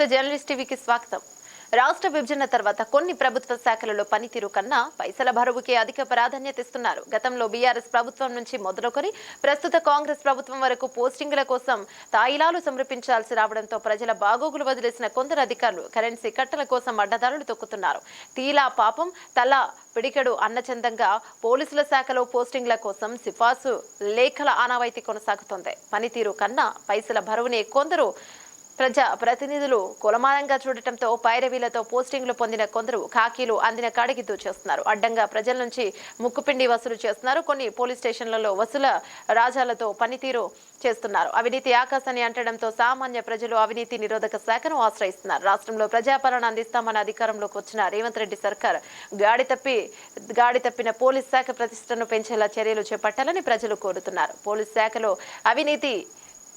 నమస్తే జర్నలిస్ట్ టీవీకి స్వాగతం. రాష్ట్ర విభజన తర్వాత కొన్ని ప్రభుత్వ శాఖలలో పనితీరు కన్నా పైసల బరువుకే అధిక ప్రాధాన్యత ఇస్తున్నారు. గతంలో బీఆర్ఎస్ ప్రభుత్వం నుంచి మొదలుకొని ప్రస్తుత కాంగ్రెస్ ప్రభుత్వం వరకు పోస్టింగ్ల కోసం తాయిలాలు సమర్పించాల్సి రావడంతో ప్రజల బాగోగులు వదిలేసిన కొందరు అధికారులు కరెన్సీ కట్టల కోసం అడ్డదారులు తొక్కుతున్నారు. తీలా పాపం తల పిడికెడు అన్నచందంగా పోలీసుల శాఖలో పోస్టింగ్ల కోసం సిఫార్సు లేఖల ఆనవాయితీ కొనసాగుతోంది. పనితీరు కన్నా పైసల బరువునే కొందరు ప్రజా ప్రతినిధులు కులమానంగా చూడటంతో పైరవీలతో పోస్టింగ్లు పొందిన కొందరు ఖాకీలు అందిన కాడికి దూచేస్తున్నారు. అడ్డంగా ప్రజల నుంచి ముక్కుపిండి వసూలు చేస్తున్నారు. కొన్ని పోలీస్ స్టేషన్లలో వసూల రాజాలతో పనితీరు చేస్తున్నారు. అవినీతి ఆకాశాన్ని అంటడంతో సామాన్య ప్రజలు అవినీతి నిరోధక శాఖను ఆశ్రయిస్తున్నారు. రాష్ట్రంలో ప్రజాపాలన అందిస్తామన్న అధికారంలోకి వచ్చిన రేవంత్ రెడ్డి సర్కార్ గాడి తప్పి గాడి తప్పిన పోలీస్ శాఖ ప్రతిష్టను పెంచేలా చర్యలు చేపట్టాలని ప్రజలు కోరుతున్నారు. పోలీస్ శాఖలో అవినీతి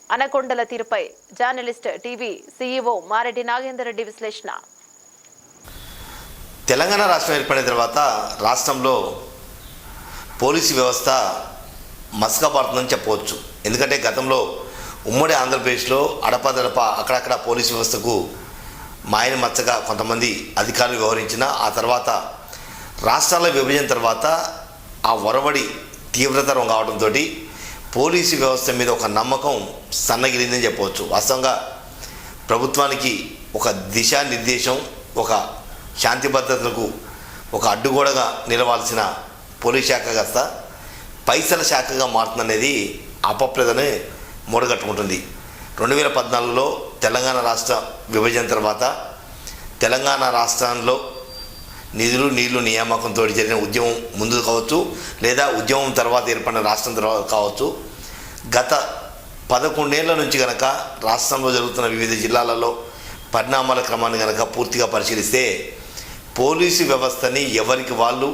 అనకొండల తీరుపై journalist TV CEO Mareddy Nagender Reddy విశ్లేషణ. తెలంగాణ రాష్ట్రం ఏర్పడిన తర్వాత రాష్ట్రంలో పోలీసు వ్యవస్థ మసకబారుతుందని చెప్పవచ్చు. ఎందుకంటే గతంలో ఉమ్మడి ఆంధ్రప్రదేశ్లో అడపదడప అక్కడక్కడ పోలీసు వ్యవస్థకు మాయని మచ్చగా కొంతమంది అధికారులు వ్యవహరించిన ఆ తర్వాత రాష్ట్రాల విభజన తర్వాత ఆ వరవడి తీవ్రతరం కావడంతో పోలీసు వ్యవస్థ మీద ఒక నమ్మకం సన్నగిలిందని చెప్పవచ్చు. వాస్తవంగా ప్రభుత్వానికి ఒక దిశానిర్దేశం ఒక శాంతి భద్రతలకు ఒక అడ్డుగోడగా నిలవాల్సిన పోలీస్ శాఖ కాస్త పైసల శాఖగా మారుతుందనేది అపప్రదని మూడగట్టుకుంటుంది. రెండు వేల పద్నాలుగులో తెలంగాణ రాష్ట్ర విభజన తర్వాత తెలంగాణ రాష్ట్రంలో నిధులు నీళ్ళు నియామకంతో జరిగిన ఉద్యమం ముందు కావచ్చు లేదా ఉద్యమం తర్వాత ఏర్పడిన రాష్ట్రం తర్వాత కావచ్చు. గత పదకొండేళ్ళ నుంచి కనుక రాష్ట్రంలో జరుగుతున్న వివిధ జిల్లాలలో పరిణామాల క్రమాన్ని కనుక పూర్తిగా పరిశీలిస్తే పోలీసు వ్యవస్థని ఎవరికి వాళ్ళు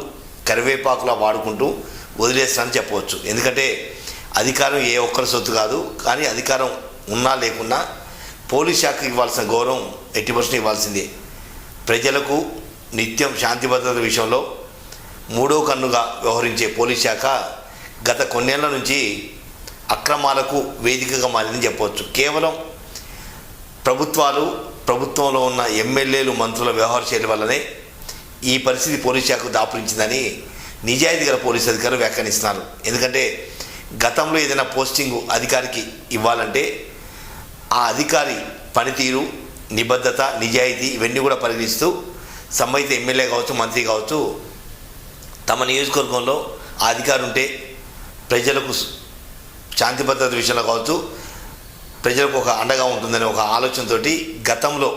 కరివేపాకులా వాడుకుంటూ వదిలేస్తారని చెప్పవచ్చు. ఎందుకంటే అధికారం ఏ ఒక్కరి సొత్తు కాదు కానీ అధికారం ఉన్నా లేకున్నా పోలీస్ శాఖకి ఇవ్వాల్సిన గౌరవం ఎట్టి పర్సెంట్ ఇవ్వాల్సిందే. ప్రజలకు నిత్యం శాంతి భద్రత విషయంలో మూడో కన్నుగా వ్యవహరించే పోలీస్ శాఖ గత కొన్నేళ్ళ నుంచి అక్రమాలకు వేదికగా మారిందని చెప్పవచ్చు. కేవలం ప్రభుత్వాలు ప్రభుత్వంలో ఉన్న ఎమ్మెల్యేలు మంత్రుల వ్యవహార శైలి వల్లనే ఈ పరిస్థితి పోలీస్ శాఖకు దాపురించిందని నిజాయితీ గల పోలీస్ అధికారులు వ్యాఖ్యానిస్తున్నారు. ఎందుకంటే గతంలో ఏదైనా పోస్టింగ్ అధికారికి ఇవ్వాలంటే ఆ అధికారి పనితీరు నిబద్ధత నిజాయితీ ఇవన్నీ కూడా పరిగణిస్తూ సంబంధిత ఎమ్మెల్యే కావచ్చు మంత్రి కావచ్చు తమ నియోజకవర్గంలో ఆ అధికారి ఉంటే ప్రజలకు శాంతి భద్రత విషయంలో కావచ్చు ప్రజలకు ఒక అండగా ఉంటుందనే ఒక ఆలోచనతోటి గతంలో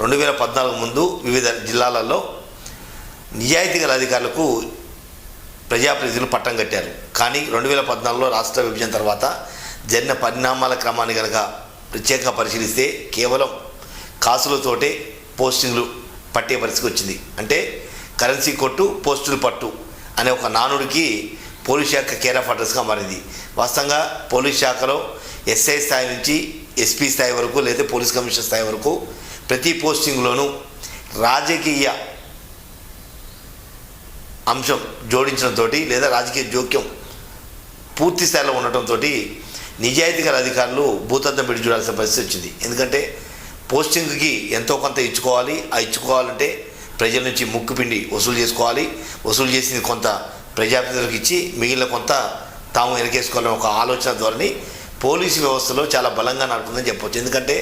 రెండు వేల పద్నాలుగు ముందు వివిధ జిల్లాలలో నిజాయితీ గల అధికారులకు ప్రజాప్రతినిధులు పట్టం కట్టారు. కానీ రెండు వేల పద్నాలుగులో రాష్ట్ర విభజన తర్వాత జరిగిన పరిణామాల క్రమాన్ని కనుక ప్రత్యేకంగా పరిశీలిస్తే కేవలం కాసులతోటే పోస్టింగ్లు పట్టే పరిస్థితి వచ్చింది. అంటే కరెన్సీ కొట్టు పోస్టులు పట్టు అనే ఒక నానుడికి పోలీస్ శాఖ కేర్ ఆఫ్ అడ్రస్గా మారింది. వాస్తవంగా పోలీస్ శాఖలో ఎస్ఐ స్థాయి నుంచి ఎస్పీ స్థాయి వరకు లేదా పోలీస్ కమిషనర్ స్థాయి వరకు ప్రతి పోస్టింగ్లోనూ రాజకీయ అంశం జోడించడంతో లేదా రాజకీయ జోక్యం పూర్తి స్థాయిలో ఉండటంతో నిజాయితీగల అధికారులు భూతద్దం పెట్టి చూడాల్సిన పరిస్థితి వచ్చింది. ఎందుకంటే పోస్టింగ్కి ఎంతో కొంత ఇచ్చుకోవాలి. ఆ ఇచ్చుకోవాలంటే ప్రజల నుంచి ముక్కుపిండి వసూలు చేసుకోవాలి. వసూలు చేసింది కొంత ప్రజాప్రతినిధులకు ఇచ్చి మిగిలిన కొంత తాము వెనకేసుకోవాలని ఒక ఆలోచన ధోరణి పోలీసు వ్యవస్థలో చాలా బలంగా నడుపుతుందని చెప్పవచ్చు ఎందుకంటే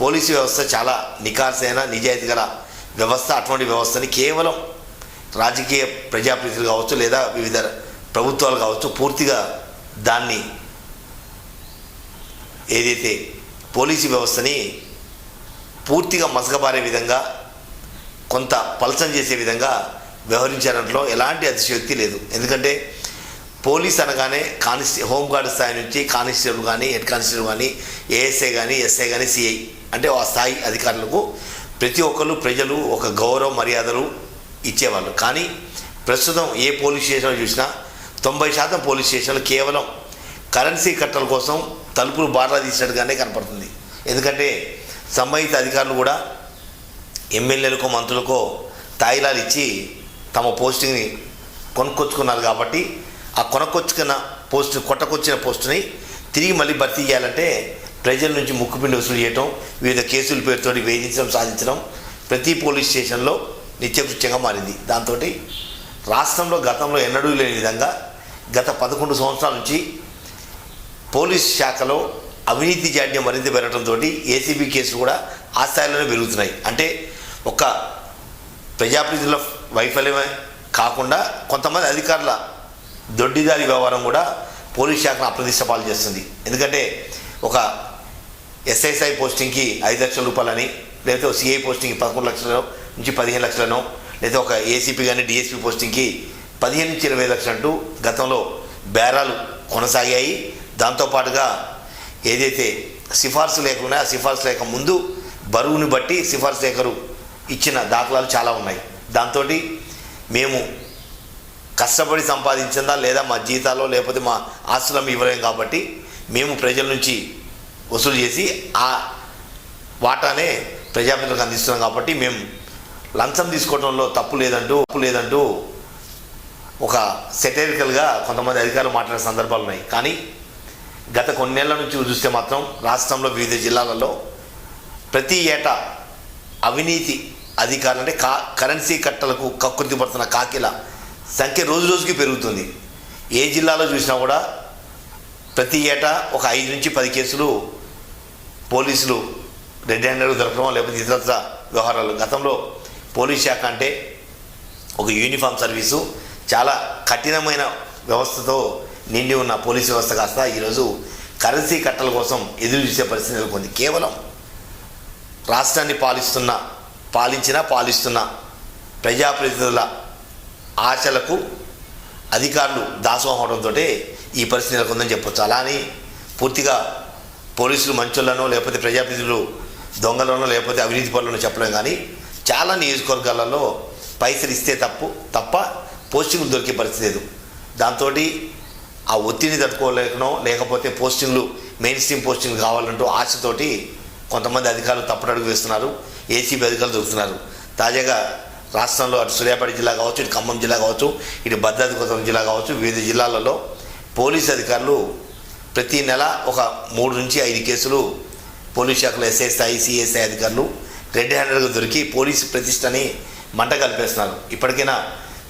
పోలీసు వ్యవస్థ చాలా నికాసైన నిజాయితీ గల వ్యవస్థ. అటువంటి వ్యవస్థని కేవలం రాజకీయ ప్రజాప్రతినిధులు కావచ్చు లేదా వివిధ ప్రభుత్వాలు కావచ్చు పూర్తిగా దాన్ని ఏదైతే పోలీసు వ్యవస్థని పూర్తిగా మసకబారే విధంగా కొంత పలసం చేసే విధంగా వ్యవహరించడంలో ఎలాంటి అతిశయోక్తి లేదు. ఎందుకంటే పోలీస్ అనగానే కానిస్టే హోంగార్డ్ స్థాయి నుంచి కానిస్టేబుల్ కానీ హెడ్ కానిస్టేబుల్ కానీ ఏఎస్ఐ కానీ ఎస్ఐ కానీ సిఐ అంటే ఆ స్థాయి అధికారులకు ప్రతి ఒక్కరు ప్రజలు ఒక గౌరవ మర్యాదలు ఇచ్చేవాళ్ళు. కానీ ప్రస్తుతం ఏ పోలీస్ స్టేషన్లో చూసినా తొంభై శాతం పోలీస్ స్టేషన్లు కేవలం కరెన్సీ కట్టల కోసం తలుపులు బార్లా తీసినట్టుగానే కనపడుతుంది. ఎందుకంటే సంబంధిత అధికారులు కూడా ఎమ్మెల్యేలకో మంత్రులకో తాయిలాలు ఇచ్చి తమ పోస్టింగ్ని కొనుక్కొచ్చుకున్నారు కాబట్టి ఆ కొనుక్కొచ్చుకున్న పోస్టు కొట్టకొచ్చిన పోస్టుని తిరిగి మళ్ళీ భర్తీ చేయాలంటే ప్రజల నుంచి ముక్కుపిండి వసూలు చేయటం వివిధ కేసుల పేరుతో వేధించడం సాధించడం ప్రతి పోలీస్ స్టేషన్లో నిత్యకృత్యంగా మారింది. దాంతో రాష్ట్రంలో గతంలో ఎన్నడూ లేని విధంగా గత పదకొండు సంవత్సరాల నుంచి పోలీస్ శాఖలో అవినీతి జాడ్యం మరింత పెరగడంతో ఏసీబీ కేసులు కూడా ఆ స్థాయిలోనే పెరుగుతున్నాయి. అంటే ఒక ప్రజాప్రతినిధుల వైఫల్యమే కాకుండా కొంతమంది అధికారుల దొడ్డిదారి వ్యవహారం కూడా పోలీస్ శాఖను అప్రదిష్ట పాలు చేస్తుంది. ఎందుకంటే ఒక ఎస్ఐసై పోస్టింగ్కి ఐదు లక్షల రూపాయలని లేకపోతే ఒక సిఐ పోస్టింగ్కి పదకొండు లక్షల నుంచి పదిహేను లక్షలను లేదా ఒక ఏసీపీ కానీ డిఎస్పీ పోస్టింగ్కి పదిహేను నుంచి ఇరవై లక్షలు అంటూ గతంలో బేరాలు కొనసాగాయి. దాంతోపాటుగా ఏదైతే సిఫార్సు లేకుండా ఆ సిఫార్సు లేక ముందు బరువుని బట్టి సిఫార్సు లేఖరు ఇచ్చిన దాఖలాలు చాలా ఉన్నాయి. దాంతో మేము కష్టపడి సంపాదించిందా లేదా మా జీతాలో లేకపోతే మా ఆస్తులం ఇవ్వలేం కాబట్టి మేము ప్రజల నుంచి వసూలు చేసి ఆ వాటానే ప్రజాప్రతినిధులకు అందిస్తున్నాం కాబట్టి మేము లంచం తీసుకోవడంలో తప్పు లేదంటూ తప్పు లేదంటూ ఒక సెటరికల్గా కొంతమంది అధికారులు మాట్లాడే సందర్భాలు ఉన్నాయి. కానీ గత కొన్నేళ్ళ నుంచి చూస్తే మాత్రం రాష్ట్రంలో వివిధ జిల్లాలలో ప్రతి ఏటా అవినీతి అధికారులు అంటే కా కరెన్సీ కట్టలకు కక్కుర్తి పడుతున్న కాకిల సంఖ్య రోజు రోజుకి పెరుగుతుంది. ఏ జిల్లాలో చూసినా కూడా ప్రతి ఏటా ఒక ఐదు నుంచి పది కేసులు పోలీసులు రెడ్ హ్యాండెడ్ దొరకడం లేకపోతే ఇతరత్ర వ్యవహారాలు. గతంలో పోలీస్ శాఖ అంటే ఒక యూనిఫామ్ సర్వీసు చాలా కఠినమైన వ్యవస్థతో నిండి ఉన్న పోలీసు వ్యవస్థ కాస్త ఈరోజు కరెన్సీ కట్టల కోసం ఎదురు చూసే పరిస్థితి నెలకొంది. కేవలం రాష్ట్రాన్ని పాలిస్తున్న పాలించిన పాలిస్తున్న ప్రజాప్రతినిధుల ఆశలకు అధికారులు దాసోహం అవడంతో ఈ పరిస్థితి నెలకొందని చెప్పొచ్చు. అలా అని పూర్తిగా పోలీసులు మంచోళ్ళనో లేకపోతే ప్రజాప్రతినిధులు దొంగలనో లేకపోతే అవినీతి పనులను చెప్పలేం కానీ చాలా నియోజకవర్గాలలో పైసలు ఇస్తే తప్పు తప్ప పోస్టింగ్లు దొరికే పరిస్థితి లేదు. దాంతో ఆ ఒత్తిడిని తట్టుకోలేకనో లేకపోతే పోస్టింగ్లు మెయిన్ స్ట్రీమ్ పోస్టింగ్లు కావాలంటూ ఆశతోటి కొంతమంది అధికారులు తప్పుడడుగు వేస్తున్నారు ఏసీబీ అధికారులు దొరుకుతున్నారు. తాజాగా రాష్ట్రంలో అటు సూర్యాపేట జిల్లా కావచ్చు ఇటు ఖమ్మం జిల్లా కావచ్చు ఇటు భద్రాద్రి కొత్తగూడెం జిల్లా కావచ్చు వివిధ జిల్లాలలో పోలీసు అధికారులు ప్రతి నెల ఒక మూడు నుంచి ఐదు కేసులు పోలీస్ శాఖలో ఎస్ఐ స్థాయి సిఎస్ఐ అధికారులు రెడ్ హ్యాండర్గా దొరికి పోలీసు ప్రతిష్టని మంట కల్పేస్తున్నారు. ఇప్పటికైనా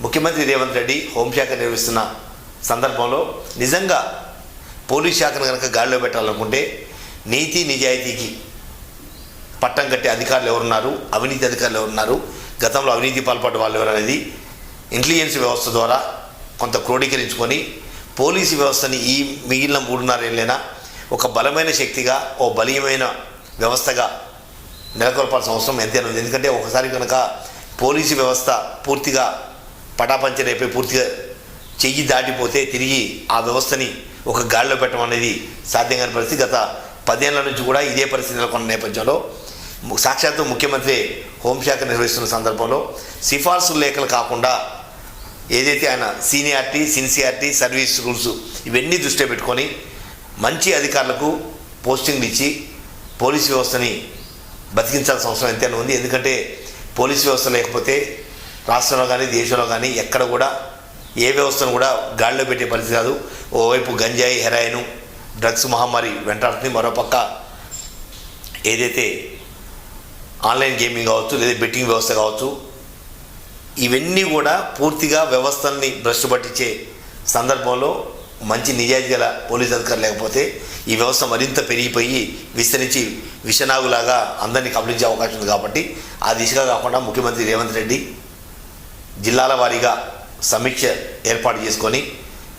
ముఖ్యమంత్రి రేవంత్ రెడ్డి హోంశాఖ నిర్వహిస్తున్న సందర్భంలో నిజంగా పోలీస్ శాఖను కనుక గాడిలో పెట్టాలనుకుంటే నీతి నిజాయితీకి పట్టం కట్టే అధికారులు ఎవరున్నారు? అవినీతి అధికారులు ఎవరున్నారు? గతంలో అవినీతి పాల్పడ్డ వాళ్ళు ఎవరు అనేది ఇంటెలిజెన్స్ వ్యవస్థ ద్వారా కొంత క్రోడీకరించుకొని పోలీసు వ్యవస్థని ఈ మిగిలిన మూడున్నరేళ్ళైనా ఒక బలమైన శక్తిగా ఓ బలీయమైన వ్యవస్థగా నెలకొల్పాల్సిన అవసరం ఎంతైనా ఉంది. ఎందుకంటే ఒకసారి కనుక పోలీసు వ్యవస్థ పూర్తిగా పటాపంచరైపోయి పూర్తిగా చెయ్యి దాటిపోతే తిరిగి ఆ వ్యవస్థని ఒక గాడిలో పెట్టడం అనేది సాధ్యం కాని పరిస్థితి. గత పదేళ్ళ నుంచి కూడా ఇదే పరిస్థితి నెలకొన్న నేపథ్యంలో సాక్షాత్తు ముఖ్యమంత్రి హోంశాఖ నిర్వహిస్తున్న సందర్భంలో సిఫార్సు లేఖలు కాకుండా ఏదైతే ఆయన సీనియారిటీ సిన్సియారిటీ సర్వీస్ రూల్స్ ఇవన్నీ దృష్టిలో పెట్టుకొని మంచి అధికారులకు పోస్టింగ్లు ఇచ్చి పోలీస్ వ్యవస్థని బతికించాల్సిన అవసరం ఎంతైనా ఉంది. ఎందుకంటే పోలీస్ వ్యవస్థ లేకపోతే రాష్ట్రంలో కానీ దేశంలో కానీ ఎక్కడ కూడా ఏ వ్యవస్థను కూడా గాడిలో పెట్టే పరిస్థితి కాదు. ఓవైపు గంజాయి హెరాయిన్ డ్రగ్స్ మహమ్మారి వెంటాడుతుంది. మరోపక్క ఏదైతే ఆన్లైన్ గేమింగ్ కావచ్చు లేదా బెట్టింగ్ వ్యవస్థ కావచ్చు ఇవన్నీ కూడా పూర్తిగా వ్యవస్థల్ని భ్రష్టు పట్టించే సందర్భంలో మంచి నిజాయితీ గల పోలీస్ అధికారులు లేకపోతే ఈ వ్యవస్థ మరింత పెరిగిపోయి విస్తరించి విషనాగులాగా అందరినీ కబలించే అవకాశం ఉంది కాబట్టి ఆ దిశగా కాకుండా ముఖ్యమంత్రి రేవంత్ రెడ్డి జిల్లాల వారీగా సమీక్ష ఏర్పాటు చేసుకొని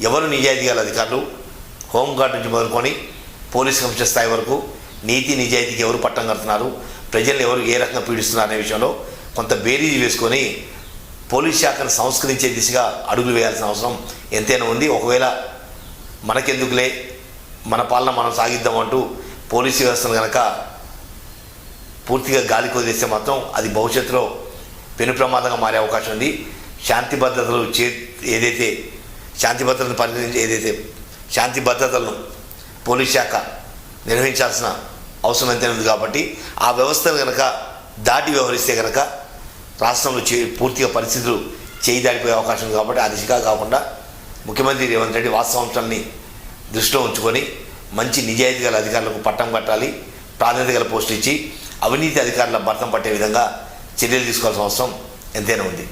ఎవరు నిజాయితీ గల అధికారులు హోంగార్డ్ నుంచి మొదలుకొని పోలీస్ కమిషనర్ స్థాయి వరకు నీతి నిజాయితీకి ఎవరు పట్టం కడుతున్నారు ప్రజల్ని ఎవరు ఏ రకంగా పీడిస్తున్నారు అనే విషయంలో కొంత బేరీజు వేసుకొని పోలీస్ శాఖను సంస్కరించే దిశగా అడుగులు వేయాల్సిన అవసరం ఎంతైనా ఉంది. ఒకవేళ మనకెందుకులే మన పాలన మనం సాగిద్దామంటూ పోలీసు వ్యవస్థను కనుక పూర్తిగా గాలి కొదిలేస్తే మాత్రం అది భవిష్యత్తులో పెను ప్రమాదంగా మారే అవకాశం ఉంది. శాంతి భద్రతలు చే ఏదైతే శాంతి భద్రతను పరిగణించి ఏదైతే శాంతి భద్రతలను పోలీస్ శాఖ నిర్వహించాల్సిన అవసరం ఎంతైనా ఉంది కాబట్టి ఆ వ్యవస్థను కనుక దాటి వ్యవహరిస్తే కనుక రాష్ట్రంలో చే పూర్తిగా పరిస్థితులు చేయి దాటిపోయే అవకాశం ఉంది కాబట్టి ఆ దిశగా కాకుండా ముఖ్యమంత్రి రేవంత్ రెడ్డి వాస్తవాంశాన్ని దృష్టిలో ఉంచుకొని మంచి నిజాయితీ గల అధికారులకు పట్టం కట్టాలి ప్రాధాన్యత గల పోస్టు ఇచ్చి అవినీతి అధికారుల భర్తం పట్టే విధంగా చర్యలు తీసుకోవాల్సిన అవసరం ఎంతైనా ఉంది.